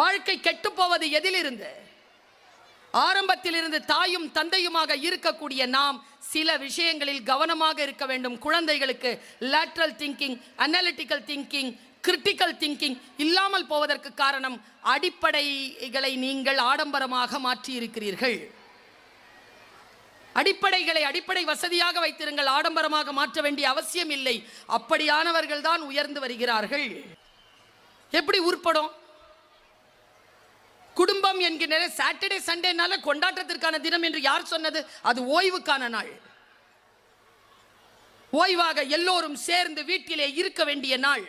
வாழ்க்கை கெட்டு போவது எதிலிருந்து? ஆரம்பத்திலிருந்து தாயும் தந்தையுமாக இருக்கக்கூடிய நாம் சில விஷயங்களில் கவனமாக இருக்க வேண்டும். குழந்தைகளுக்கு lateral thinking analytical thinking critical thinking இல்லாமல் போவதற்கு காரணம் அடிப்படைகளை நீங்கள் ஆடம்பரமாக மாற்றி இருக்கிறீர்கள் அடிப்படைகளை அடிப்படை வசதியாக வைத்திருங்கள். ஆடம்பரமாக மாற்ற வேண்டிய அவசியம் இல்லை. அப்படியானவர்கள் தான் உயர்ந்து வருகிறார்கள். எப்படி உருப்படும்? குடும்பம் என்கிற சாட்டர்டே சண்டேனால கொண்டாட்டத்திற்கான தினம் என்று யார் சொன்னது? அது ஓய்வுக்கான நாள். ஓய்வாக எல்லோரும் சேர்ந்து வீட்டிலே இருக்க வேண்டிய நாள்.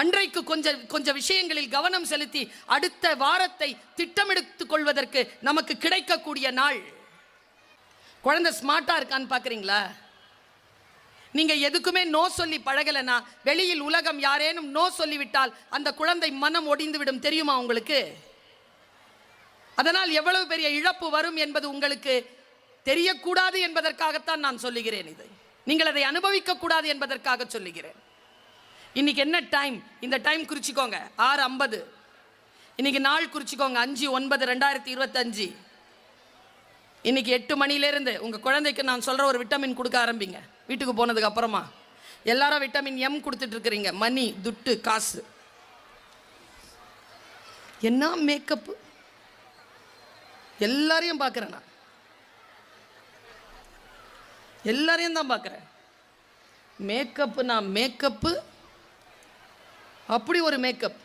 அன்றைக்கு கொஞ்சம் கொஞ்சம் விஷயங்களில் கவனம் செலுத்தி அடுத்த வாரத்தை திட்டமெடுத்துக் கொள்வதற்கு நமக்கு கிடைக்கக்கூடிய நாள். குழந்தை ஸ்மார்ட்டா இருக்கான்னு பாக்குறீங்களா? நீங்க எதுக்குமே நோ சொல்லி பழகலைன்னா வெளியில் உலகம் யாரேனும் நோ சொல்லிவிட்டால் அந்த குழந்தை மனம் ஒடிந்து விடும் தெரியுமா உங்களுக்கு? அதனால் எவ்வளவு பெரிய இழப்பு வரும் என்பது உங்களுக்கு தெரியக்கூடாது என்பதற்காகத்தான் நான் சொல்லுகிறேன் இது. நீங்கள் அதை அனுபவிக்க கூடாது என்பதற்காக சொல்லுகிறேன். இன்னைக்கு என்ன டைம்? இந்த டைம் குறிச்சிக்கோங்க. ஆறு ஐம்பது. இன்னைக்கு நாள் குறிச்சிக்கோங்க. அஞ்சு ஒன்பது ரெண்டாயிரத்தி இருபத்தஞ்சு. இன்னைக்கு எட்டு மணிலேருந்து உங்கள் குழந்தைக்கு நான் சொல்கிற ஒரு விட்டமின் கொடுக்க ஆரம்பிங்க. வீட்டுக்கு போனதுக்கு அப்புறமா எல்லாரும் விட்டமின் எம் கொடுத்துட்டு இருக்கிறீங்க மணி துட்டு காசு. என்ன மேக்கப்பு எல்லாரையும் பார்க்குறேன் நான். எல்லாரையும் தான் பார்க்குறேன். மேக்கப்பு நான் மேக்கப்பு அப்படி ஒரு மேக்கப்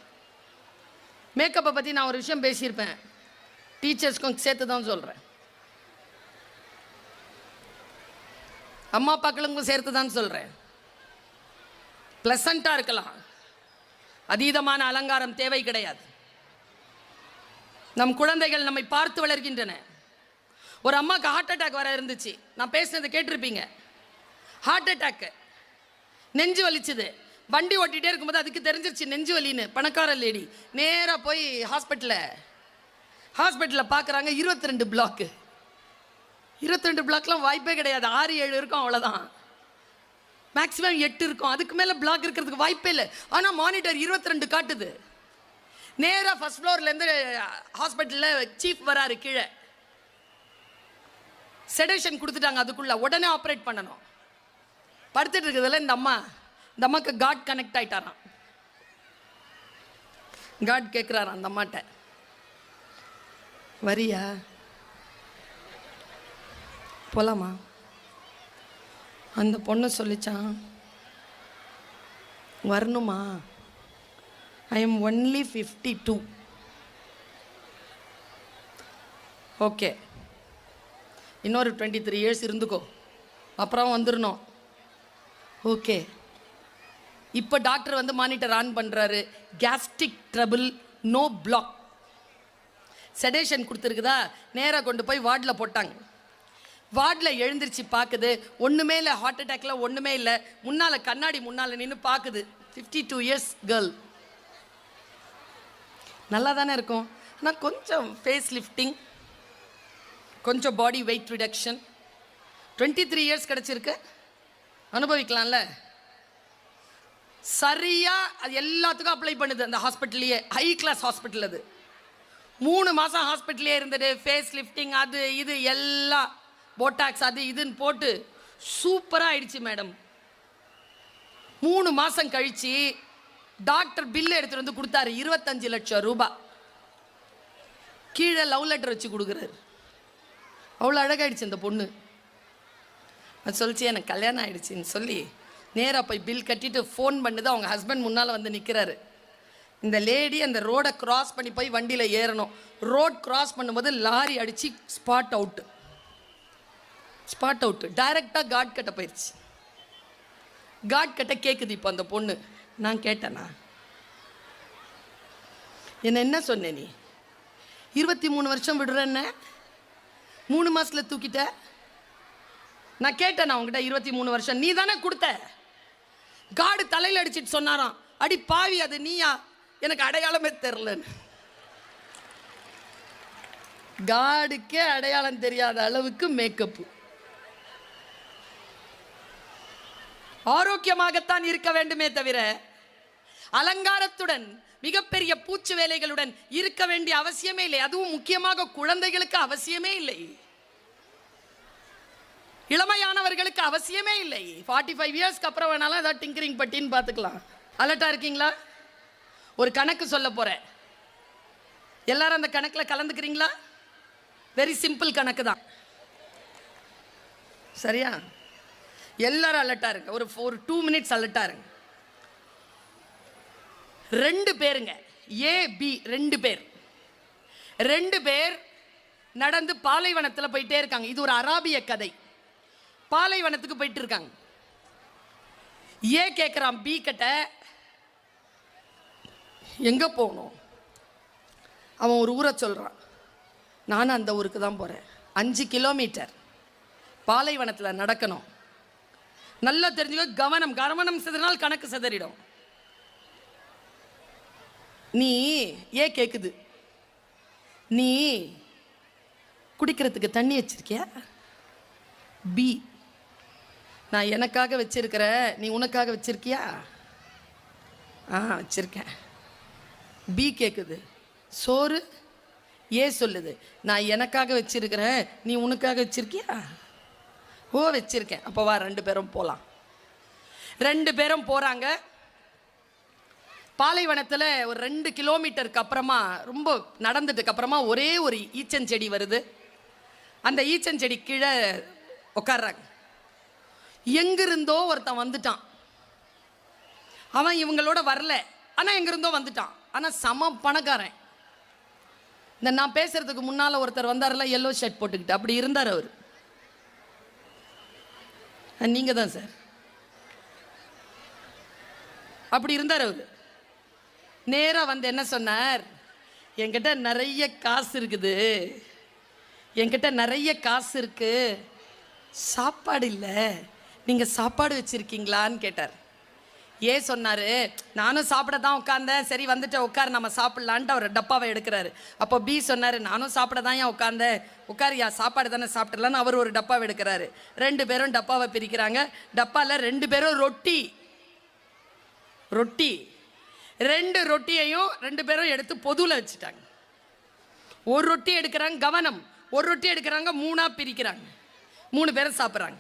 மேக்கப்பை பற்றி நான் ஒரு விஷயம் பேசியிருப்பேன். டீச்சர்ஸ்க்கும் சேர்த்து தான் சொல்கிறேன் அம்மா அப்பாக்களுக்கும் சேர்த்து தான் சொல்கிறேன் ப்ளசண்ட்டாக இருக்கலாம். அதீதமான அலங்காரம் தேவை கிடையாது. நம் குழந்தைகள் நம்மை பார்த்து வளர்கின்றன. ஒரு அம்மாவுக்கு ஹார்ட் அட்டாக் வர இருந்துச்சு. நான் பேசினதை கேட்டிருப்பீங்க. ஹார்ட் அட்டாக்கு நெஞ்சு வலிச்சுது. வண்டி ஓட்டிகிட்டே இருக்கும்போது அதுக்கு தெரிஞ்சிருச்சு நெஞ்சு வலின்னு. பணக்கார லேடி நேராக போய் ஹாஸ்பிட்டலில் ஹாஸ்பிட்டலில் பார்க்குறாங்க இருபத்தி ரெண்டு பிளாக்கு இருபத்திரெண்டு பிளாக்லாம் வாய்ப்பே கிடையாது. ஆறு ஏழு இருக்கும் அவ்வளோதான் மேக்ஸிமம் எட்டு இருக்கும். அதுக்கு மேலே பிளாக் இருக்கிறதுக்கு வாய்ப்பே இல்லை. ஆனால் மானிட்டர் இருபத்தி ரெண்டு காட்டுது நேராக ஃபஸ்ட் ஃப்ளோர்லேருந்து ஹாஸ்பிட்டலில் சீஃப் வராரு கீழே. செடேஷன் கொடுத்துட்டாங்க அதுக்குள்ளே. உடனே ஆப்ரேட் பண்ணணும். படுத்துட்டு இருக்கிறதுல இந்த அம்மா இந்த அம்மாக்கு காட் கனெக்ட் ஆயிட்டாராம். காட் கேட்குறாராம் அந்த அம்மாட்ட. வரியா? போலாமா? அந்த பொண்ணு சொல்லிச்சான் வரணுமா? I am only fifty two okay இன்னொரு டுவெண்ட்டி த்ரீ இயர்ஸ் இருந்துக்கோ. அப்புறம் வந்துடணும் ஓகே இப்போ டாக்டர் வந்து மானிட்டர் ஆன் பண்ணுறாரு gastric trouble no block sedation கொடுத்துருக்குதா? நேராக கொண்டு போய் வார்டில் போட்டாங்க. வார்டில் எழுந்திருச்சு பார்க்குது. ஒன்றுமே இல்லை ஹார்ட் அட்டாக்ல ஒன்றுமே இல்லை. முன்னால் கண்ணாடி முன்னால் நின்று பார்க்குது. ஃபிஃப்டி டூ இயர்ஸ் கேர்ள் நல்லா தானே இருக்கும். ஆனால் கொஞ்சம் ஃபேஸ் லிஃப்டிங் கொஞ்சம் body weight reduction twenty three years கிடச்சிருக்கு. அனுபவிக்கலாம்ல? சரியாக அது எல்லாத்துக்கும் அப்ளை பண்ணுது அந்த ஹாஸ்பிட்டல்லையே ஹை கிளாஸ் ஹாஸ்பிட்டல் அது. மூணு மாதம் ஹாஸ்பிட்டலே இருந்தது. ஃபேஸ் லிஃப்டிங் அது இது எல்லாம் போட்டாக்ஸ் அது இதுன்னு போட்டு சூப்பராக ஆயிடுச்சு மேடம். மூணு மாதம் கழித்து டாக்டர் பில் எடுத்துகிட்டு வந்து கொடுத்தாரு இருபத்தஞ்சு லட்சம் ரூபாய் கீழே லவ் லெட்டர் வச்சு கொடுக்குறாரு. அவ்வளோ அழகாயிடுச்சு அந்த பொண்ணு. அது சொல்லிச்சு எனக்கு கல்யாணம் ஆகிடுச்சின்னு சொல்லி நேராக போய் பில் கட்டிட்டு ஃபோன் பண்ணுது அவங்க ஹஸ்பண்ட் முன்னால் வந்து நிற்கிறாரு இந்த லேடி அந்த ரோடை கிராஸ் பண்ணி போய் வண்டியில் ஏறணும். ரோட் கிராஸ் பண்ணும்போது லாரி அடித்து ஸ்பாட் அவுட்டு ஸ்பாட் அவுட்டு டைரெக்டாக காட் கட்ட போயிடுச்சு காட் கட்ட கேட்குது இப்போ அந்த பொண்ணு. நான் கேட்டேனா? என்ன என்ன சொன்ன நீ? இருபத்தி மூணு வருஷம் விடுறேன்ன மூணு மாதத்தில் தூக்கிட்ட? நான் கேட்டேன் நான் உங்ககிட்ட இருபத்தி மூணு வருஷம்? நீ தானே கொடுத்த? காடு தலையில் அடிச்சிட்டு சொன்னாராம். அடி பாவி அது நீயா? எனக்கு அடையாளமே தெரிலன்னு காடுக்கே அடையாளம் தெரியாத அளவுக்கு மேக்கப்பு ஆரோக்கியமாகத்தான் இருக்க வேண்டுமே தவிர அலங்காரத்துடன் மிகப்பெரிய பூச்சு வேலைகளுடன் இருக்க வேண்டிய அவசியமே இல்லை. அதுவும் முக்கியமாக குழந்தைகளுக்கு அவசியமே இல்லை. இளமையானவர்களுக்கு அவசியமே இல்லை. ஃபார்ட்டி ஃபைவ் இயர்ஸ்க்கு அப்புறம் வேணாலும் ஏதாவது டிங்கரிங் பட்டின்னு பார்த்துக்கலாம். அலர்ட்டாக இருக்கீங்களா? ஒரு கணக்கு சொல்ல போகிறேன் எல்லாரும் அந்த கணக்கில் கலந்துக்கிறீங்களா? வெரி சிம்பிள் கணக்கு தான் சரியா? எல்லாரும் அலர்ட்டாக இருங்க. ஒரு ஒரு டூ மினிட்ஸ் அலர்ட்டாக இருங்க. ரெண்டு பேருங்க. ஏ பி ரெண்டு பேர். ரெண்டு பேர் நடந்து பாலைவனத்தில் போயிட்டே இருக்காங்க. இது ஒரு அராபிய கதை. பாலைவனத்துக்கு போயிட்டு இருக்காங்க. ஏ கேட்குறான் பி கிட்ட எங்கே போகணும்? அவன் ஒரு ஊரை சொல்கிறான் நானும் அந்த ஊருக்கு தான் போகிறேன் அஞ்சு கிலோமீட்டர் பாலைவனத்தில் நடக்கணும். நல்லா தெரிஞ்சுக்கோ கவனம் கவனம் சிதறினால் கணக்கு சிதறிடும். நீ ஏ கேக்குது? நீ குடிக்கிறதுக்கு தண்ணி வச்சிருக்கிய? பி. நான் எனக்காக வச்சிருக்கிற நீ உனக்காக வச்சிருக்கியா? ஆ வச்சிருக்கேன். பி கேட்குது சோறு? ஏ சொல்லுது. நான் எனக்காக வச்சிருக்கிறேன் நீ உனக்காக வச்சிருக்கியா? பூ வச்சுருக்கேன். அப்போ வா ரெண்டு பேரும் போகலாம் ரெண்டு பேரும் போகிறாங்க பாலைவனத்தில் ஒரு ரெண்டு கிலோமீட்டருக்கு அப்புறமா ரொம்ப நடந்ததுக்கு அப்புறமா ஒரே ஒரு ஈச்சஞ்செடி வருது. அந்த ஈச்சஞ்செடி கீழே உட்கார்றாங்க எங்கிருந்தோ ஒருத்தன் வந்துட்டான். அவன் இவங்களோட வரல. ஆனால் எங்கிருந்தோ வந்துட்டான். ஆனால் சம பணக்காரன். இந்த நான் பேசுறதுக்கு முன்னால் ஒருத்தர் வந்தார்ல எல்லோ ஷர்ட் போட்டுக்கிட்டு. அப்படி இருந்தார் அவர். நீங்கள் தான் சார் அப்படி இருந்தார் அவர். நேராக வந்து என்ன சொன்னார்? என்கிட்ட நிறைய காசு இருக்குது. என்கிட்ட நிறைய காசு இருக்குது சாப்பாடு இல்லை. நீங்கள் சாப்பாடு வச்சுருக்கீங்களான்னு கேட்டார். ஏ சொன்னார்? நானும் சாப்பிட தான் உட்காந்தேன் சரி வந்துட்டு உட்கார் நம்ம சாப்பிட்லான்ட்டு அவர் டப்பாவை எடுக்கிறாரு. அப்போ பி சொன்னார் நானும் சாப்பிட தான் ஏன் உட்காந்தேன் உட்காரியா சாப்பாடு தானே சாப்பிடலான்னு அவர் ஒரு டப்பாவை எடுக்கிறாரு. ரெண்டு பேரும் டப்பாவை பிரிக்கிறாங்க. டப்பாவில் ரெண்டு பேரும் ரொட்டி. ரொட்டி. ரெண்டு ரொட்டியையும் ரெண்டு பேரும் எடுத்து பொதுவில் வச்சுட்டாங்க. ஒரு ரொட்டி எடுக்கிறாங்க கவனம். ஒரு ரொட்டி எடுக்கிறாங்க மூணாக பிரிக்கிறாங்க. மூணு பேரும் சாப்பிட்றாங்க.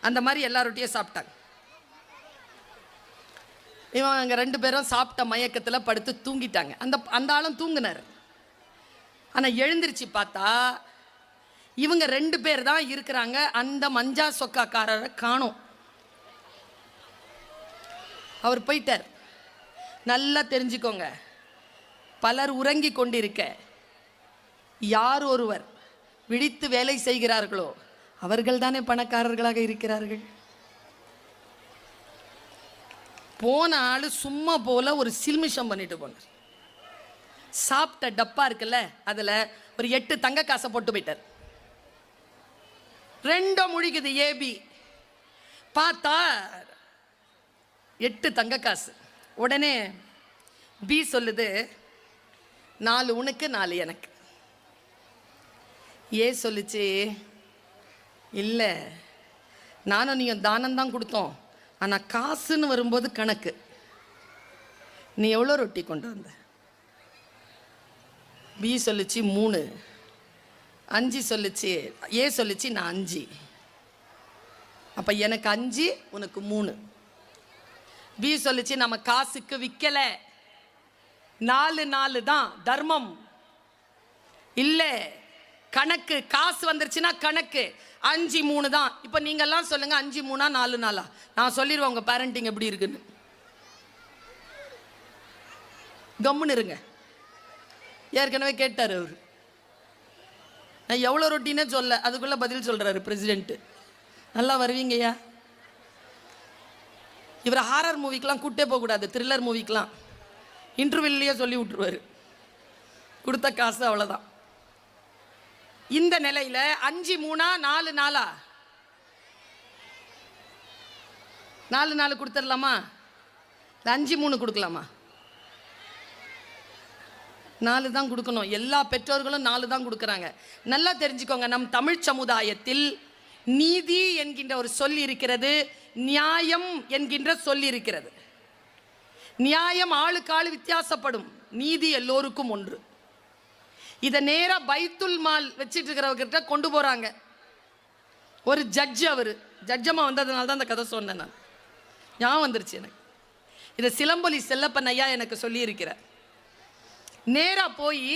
அந்த மாதிரி எல்லா ரொட்டியும் சாப்பிட்டாங்க. இவன் அங்கே ரெண்டு பேரும் சாப்பிட்ட மயக்கத்தில் படுத்து தூங்கிட்டாங்க. அந்த அந்த ஆளும் தூங்கினார். ஆனால் எழுந்திருச்சு பார்த்தா இவங்க ரெண்டு பேர் தான் இருக்கிறாங்க. அந்த மஞ்சா சொக்காக்காரரை காணோம். அவர் போயிட்டார். நல்லா தெரிஞ்சுக்கோங்க. பலர் உறங்கி கொண்டிருக்க. யார் ஒருவர் விழித்து வேலை செய்கிறார்களோ அவர்கள் தானே பணக்காரர்களாக இருக்கிறார்கள். போன ஆள் சும்மா போல ஒரு சில்மிஷம் பண்ணிட்டு போனார். சாப்பிட்ட டப்பா இருக்குல்ல அதில் ஒரு எட்டு தங்க காசை போட்டு போயிட்டார். ரெண்டும் முழிக்குது ஏபி பார்த்தா எட்டு தங்க காசு. உடனே பி சொல்லுது நாலு உனக்கு நாலு எனக்கு. ஏ சொல்லுச்சு இல்லை நானும் நீயும் தானம் தான் கொடுத்தோம். ஆனால் காசுன்னு வரும்போது கணக்கு. நீ எவ்வளோ ரொட்டி கொண்டு வந்த? பி சொல்லுச்சு மூணு. அஞ்சு சொல்லுச்சு ஏ சொல்லுச்சு நான் அஞ்சு. அப்போ எனக்கு அஞ்சு உனக்கு மூணு. பி சொல்லுச்சு நம்ம காசுக்கு விற்கலை நாலு நாலு தான் தர்மம். இல்லை கணக்கு காசு வந்துருச்சுன்னா கணக்கு. அஞ்சு மூணு தான். இப்போ நீங்கள்லாம் சொல்லுங்கள் அஞ்சு மூணா நாலு நாளா நான் சொல்லிடுவேன் உங்கள் பேரண்டிங் எப்படி இருக்குன்னு. கம்முன்னு இருங்க. ஏற்கனவே கேட்டார் அவர். நான் எவ்வளோ ரொட்டினே சொல்ல அதுக்குள்ளே பதில் சொல்கிறாரு பிரசிடென்ட்டு நல்லா வருவீங்கய்யா? இவரை ஹாரர் மூவிக்கெலாம் கூட்டே போகக்கூடாது த்ரில்லர் மூவிக்கெலாம் இன்டர்வியூலேயே சொல்லி விட்டுருவாரு. கொடுத்த காசு அவ்வளோதான் இந்த நிலையில அஞ்சு மூணா நாலு நாளா? நாலு நாலு கொடுத்துடலாமா? அஞ்சு மூணு கொடுக்கலாமா? நாலு தான் கொடுக்கணும். எல்லா பெற்றோர்களும் நாலு தான் கொடுக்குறாங்க. நல்லா தெரிஞ்சுக்கோங்க நம் தமிழ் சமுதாயத்தில் நீதி என்கின்ற ஒரு சொல் இருக்கிறது நியாயம் என்கின்ற சொல் இருக்கிறது. நியாயம் ஆளுக்கு வித்தியாசப்படும். நீதி எல்லோருக்கும் ஒன்று. இதை நேராக பைத்துல் மால் வச்சிட்டு இருக்கிறவர்கிட்ட கொண்டு போகிறாங்க ஒரு ஜட்ஜ் அவர். ஜட்ஜமாக வந்ததுனால தான் அந்த கதை சொன்னேன் நான். ஞாபகம் வந்துருச்சு எனக்கு. இதை சிலம்பொலி செல்லப்பன் ஐயா எனக்கு சொல்லியிருக்கிறார். நேராக போய்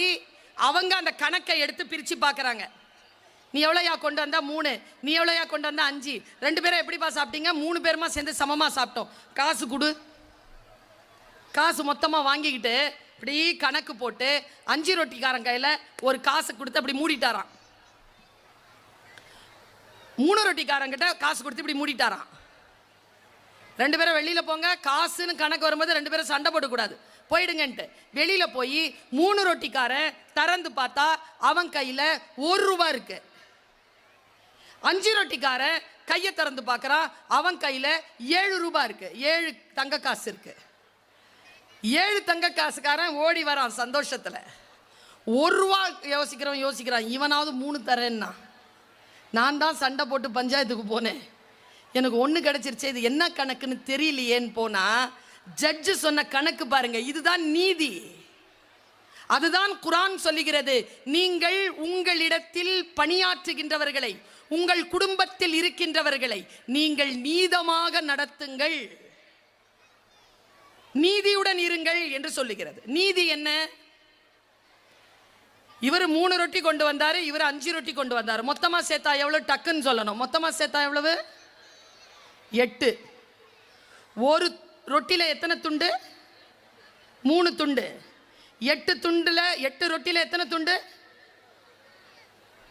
அவங்க அந்த கணக்கை எடுத்து பிரித்து பார்க்குறாங்க நீ எவ்வளோயா கொண்டு வந்தா? மூணு. நீ எவ்வளோயா கொண்டு வந்தா? அஞ்சு. ரெண்டு பேரும் எப்படிப்பா சாப்பிட்டீங்க? மூணு பேருமா சேர்ந்து சமமாக சாப்பிட்டோம். காசு கொடு. காசு மொத்தமாக வாங்கிக்கிட்டு இப்படி கணக்கு போட்டு அஞ்சு ரொட்டிக்காரன் கையில் ஒரு காசு கொடுத்து அப்படி மூடிட்டாராம். மூணு ரொட்டிக்காரங்கிட்ட காசு கொடுத்து இப்படி மூடிட்டாராம். ரெண்டு பேரும் வெளியில் போங்க காசுன்னு கணக்கு வரும்போது ரெண்டு பேரும் சண்டை போடக்கூடாது. போயிடுங்கன்ட்டு. வெளியில் போய் மூணு ரொட்டிக்காரன் திறந்து பார்த்தா அவன் கையில் ஒரு ரூபா இருக்கு. அஞ்சு ரொட்டிக்காரன் கையை திறந்து பார்க்குறான் அவன் கையில் ஏழு ரூபா இருக்கு. ஏழு தங்க காசு இருக்குது ஏழு தங்க காசுக்காரன் ஓடி வரான் சந்தோஷத்தில். ஒரு ரூபா யோசிக்கிறவன் யோசிக்கிறான் இவனாவது மூணு தரேன்னா. நான் தான் சண்டை போட்டு பஞ்சாயத்துக்கு போனேன். எனக்கு ஒன்று கிடச்சிருச்சு இது என்ன கணக்குன்னு தெரியலையேன்னு போனால் ஜட்ஜு சொன்ன கணக்கு பாருங்க இதுதான் நீதி. அதுதான் குரான் சொல்லுகிறது நீங்கள் உங்களிடத்தில் பணியாற்றுகின்றவர்களை உங்கள் குடும்பத்தில் இருக்கின்றவர்களை நீங்கள் நீதமாக நடத்துங்கள். நீதியுடன் இருங்கள் என்று சொல்லுகிறது. நீதி என்ன? இவர் மூணு ரொட்டி கொண்டு வந்தார் இவர் அஞ்சு ரொட்டி கொண்டு வந்தார். மொத்தமாக சேர்த்தா எவ்வளோ டக்குன்னு சொல்லணும். மொத்தமாக சேர்த்தா எவ்வளவு? எட்டு. ஒரு ரொட்டியில் எத்தனை துண்டு? மூணு துண்டு. எட்டு துண்டில் எட்டு ரொட்டியில் எத்தனை துண்டு?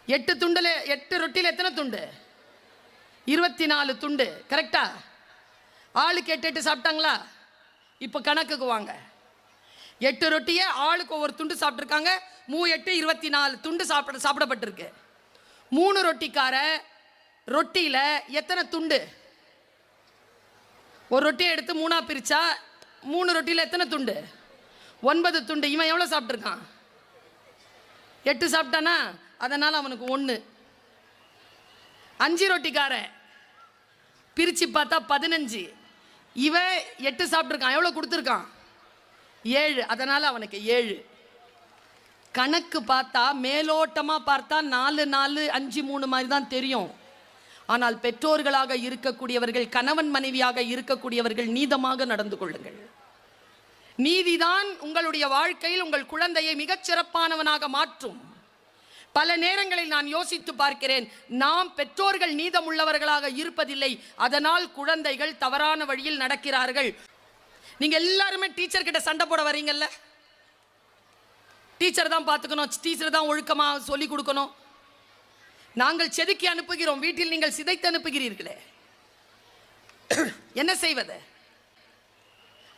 எட்டு துண்டில் எட்டு ரொட்டியில் எத்தனை துண்டு? இருபத்தி நாலு துண்டு. கரெக்டா ஆளுக்கு எட்டு எட்டு சாப்பிட்டாங்களா? இப்போ கணக்குக்கு வாங்க. எட்டு ரொட்டியை ஆளுக்கு ஒவ்வொரு துண்டு சாப்பிட்ருக்காங்க மூ எட்டு இருபத்தி நாலு துண்டு சாப்பிட சாப்பிடப்பட்டிருக்கு. மூணு ரொட்டிக்கார ரொட்டியில் எத்தனை துண்டு? ஒரு ரொட்டியை எடுத்து மூணாக பிரித்தா மூணு ரொட்டியில் எத்தனை துண்டு? ஒன்பது துண்டு. இவன் எவ்வளோ சாப்பிட்ருக்கான் எட்டு சாப்பிட்டானா? அதனால் அவனுக்கு ஒன்று அஞ்சு ரொட்டிக்காரன். பிரித்து பார்த்தா பதினஞ்சு. இவன் எட்டு சாப்பிட்ருக்கான் எவ்வளோ கொடுத்துருக்கான்? ஏழு. அதனால் அவனுக்கு ஏழு. கணக்கு பார்த்தா மேலோட்டமாக பார்த்தா நாலு நாலு அஞ்சு மூணு மாதிரி தான் தெரியும். ஆனால் பெற்றோர்களாக இருக்கக்கூடியவர்கள் கணவன் மனைவியாக இருக்கக்கூடியவர்கள் நீதமாக நடந்து கொள்ளுங்கள். நீதிதான் உங்களுடைய வாழ்க்கையில் உங்கள் குழந்தையை மிகச் சிறப்பானவனாக மாற்றும். பல நேரங்களில் நான் யோசித்து பார்க்கிறேன் நாம் பெற்றோர்கள் நீதம் உள்ளவர்களாக இருப்பதில்லை அதனால் குழந்தைகள் தவறான வழியில் நடக்கிறார்கள். நீங்க எல்லாருமே டீச்சர் கிட்ட சண்டை போட வரீங்கல்ல டீச்சர் தான் பார்த்துக்கணும் டீச்சர் தான் ஒழுக்கமாக சொல்லி கொடுக்கணும். நாங்கள் செதுக்கி அனுப்புகிறோம் வீட்டில் நீங்கள் சிதைத்து அனுப்புகிறீர்களே. என்ன செய்வது?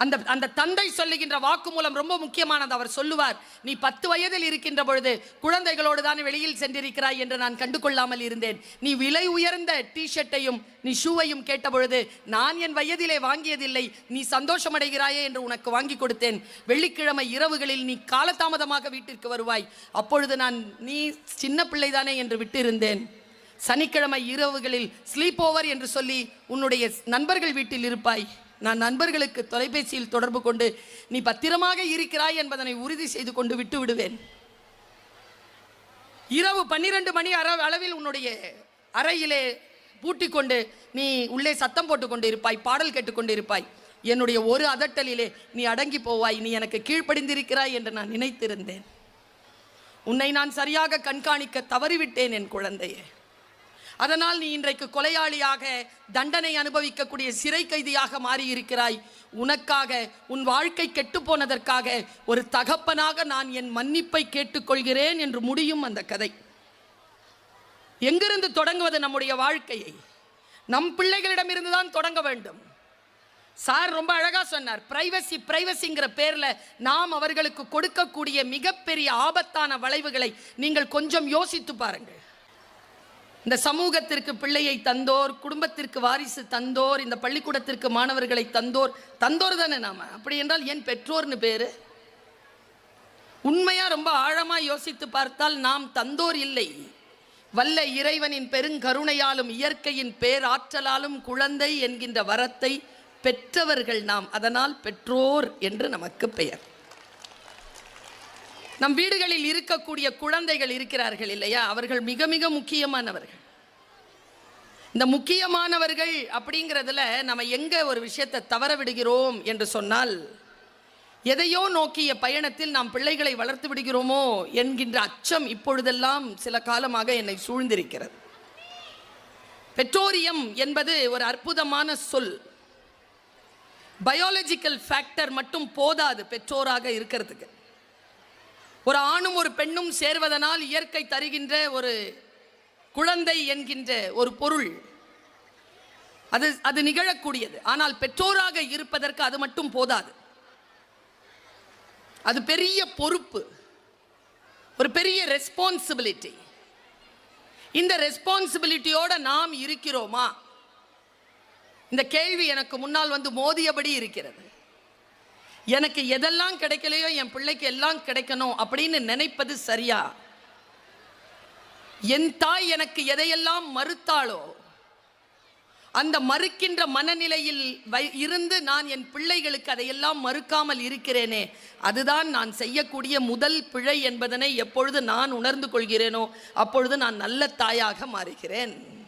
அந்த அந்த தந்தை சொல்லுகின்ற வாக்குமூலம் ரொம்ப முக்கியமானது. அவர் சொல்லுவார் நீ பத்து வயதில் இருக்கின்ற பொழுது குழந்தைகளோடு தான் வெளியில் சென்றிருக்கிறாய் என்று நான் கண்டுகொள்ளாமல் இருந்தேன். நீ விலை உயர்ந்த டிஷர்ட்டையும் நீ ஷூவையும் கேட்ட பொழுது நான் என் வயதிலே வாங்கியதில்லை நீ சந்தோஷமடைகிறாயே என்று உனக்கு வாங்கி கொடுத்தேன். வெள்ளிக்கிழமை இரவுகளில் நீ காலதாமதமாக வீட்டிற்கு வருவாய். அப்பொழுது நான் நீ சின்ன பிள்ளைதானே என்று விட்டிருந்தேன். சனிக்கிழமை இரவுகளில் ஸ்லீப் ஓவர் என்று சொல்லி உன்னுடைய நண்பர்கள் வீட்டில் இருப்பாய். நான் நண்பர்களுக்கு தொலைபேசியில் தொடர்பு கொண்டு நீ பத்திரமாக இருக்கிறாய் என்பதனை உறுதி செய்து கொண்டு விட்டு விடுவேன். இரவு பன்னிரண்டு மணி அற அளவில் உன்னுடைய அறையிலே பூட்டிக் கொண்டு நீ உள்ளே சத்தம் போட்டுக்கொண்டு இருப்பாய் பாடல் கேட்டுக்கொண்டு இருப்பாய் என்னுடைய ஒரு அதட்டலிலே நீ அடங்கி போவாய் நீ எனக்கு கீழ்ப்படிந்திருக்கிறாய் என்று நான் நினைத்திருந்தேன். உன்னை நான் சரியாக கண்காணிக்க தவறிவிட்டேன் என் குழந்தையே. அதனால் நீ இன்றைக்கு கொலையாளியாக தண்டனை அனுபவிக்கக்கூடிய சிறை கைதியாக மாறியிருக்கிறாய். உனக்காக உன் வாழ்க்கை கெட்டுப்போனதற்காக ஒரு தகப்பனாக நான் என் மன்னிப்பை கேட்டுக்கொள்கிறேன் என்று முடியும் அந்த கதை. எங்கிருந்து தொடங்குவது நம்முடைய வாழ்க்கையை? நம் பிள்ளைகளிடமிருந்து தான் தொடங்க வேண்டும். சார் ரொம்ப அழகாக சொன்னார் பிரைவசி பிரைவசிங்கிற பேரில் நாம் அவர்களுக்கு கொடுக்கக்கூடிய மிகப்பெரிய ஆபத்தான வளைவுகளை நீங்கள் கொஞ்சம் யோசித்து பாருங்கள். இந்த சமூகத்திற்கு பிள்ளையை தந்தோர் குடும்பத்திற்கு வாரிசு தந்தோர் இந்த பள்ளிக்கூடத்திற்கு மாணவர்களை தந்தோர் தந்தோர் தானே நாம? அப்படி என்றால் ஏன் பெற்றோர்னு பேரு? உண்மையா ரொம்ப ஆழமா யோசித்து பார்த்தால் நாம் தந்தோர் இல்லை. வல்ல இறைவனின் பெருங்கருணையாலும் இயற்கையின் பேராற்றலாலும் குழந்தை என்கின்ற வரத்தை பெற்றவர்கள் நாம். அதனால் பெற்றோர் என்று நமக்கு பெயர். நம் வீடுகளில் இருக்கக்கூடிய குழந்தைகள் இருக்கிறார்கள் இல்லையா? அவர்கள் மிக மிக முக்கியமானவர்கள். இந்த முக்கியமானவர்கள் அப்படிங்கிறதுல நம்ம எங்க ஒரு விஷயத்தை தவற விடுகிறோம் என்று சொன்னால் எதையோ நோக்கிய பயணத்தில் நாம் பிள்ளைகளை வளர்த்து விடுகிறோமோ என்கின்ற அச்சம் இப்பொழுதெல்லாம் சில காலமாக என்னை சூழ்ந்திருக்கிறது. பெற்றோரியம் என்பது ஒரு அற்புதமான சொல். பயாலஜிக்கல் ஃபேக்டர் மட்டும் போதாது பெற்றோராக இருக்கிறதுக்கு. ஒரு ஆணும் ஒரு பெண்ணும் சேர்வதனால் இயற்கை தருகின்ற ஒரு குழந்தை என்கின்ற ஒரு பொருள். அது அது நிகழக்கூடியது. ஆனால் பெற்றோராக இருப்பதற்கு அது மட்டும் போதாது. அது பெரிய பொறுப்பு. ஒரு பெரிய ரெஸ்பான்சிபிலிட்டி இந்த ரெஸ்பான்சிபிலிட்டியோட நாம் இருக்கிறோமா? இந்த கேள்வி எனக்கு முன்னால் வந்து மோதியபடி இருக்கிறது. எனக்கு எதெல்லாம் கிடைக்கலையோ என் பிள்ளைக்கு எல்லாம் கிடைக்கணும் அப்படின்னு நினைப்பது சரியா? என் தாய் எனக்கு எதையெல்லாம் மறுத்தாளோ அந்த மறுக்கின்ற மனநிலையில் வை- இருந்து நான் என் பிள்ளைகளுக்கு அதையெல்லாம் மறுக்காமல் இருக்கிறேனே அதுதான் நான் செய்யக்கூடிய முதல் பிழை என்பதனை எப்பொழுது நான் உணர்ந்து கொள்கிறேனோ அப்பொழுது நான் நல்ல தாயாக மாறுகிறேன்.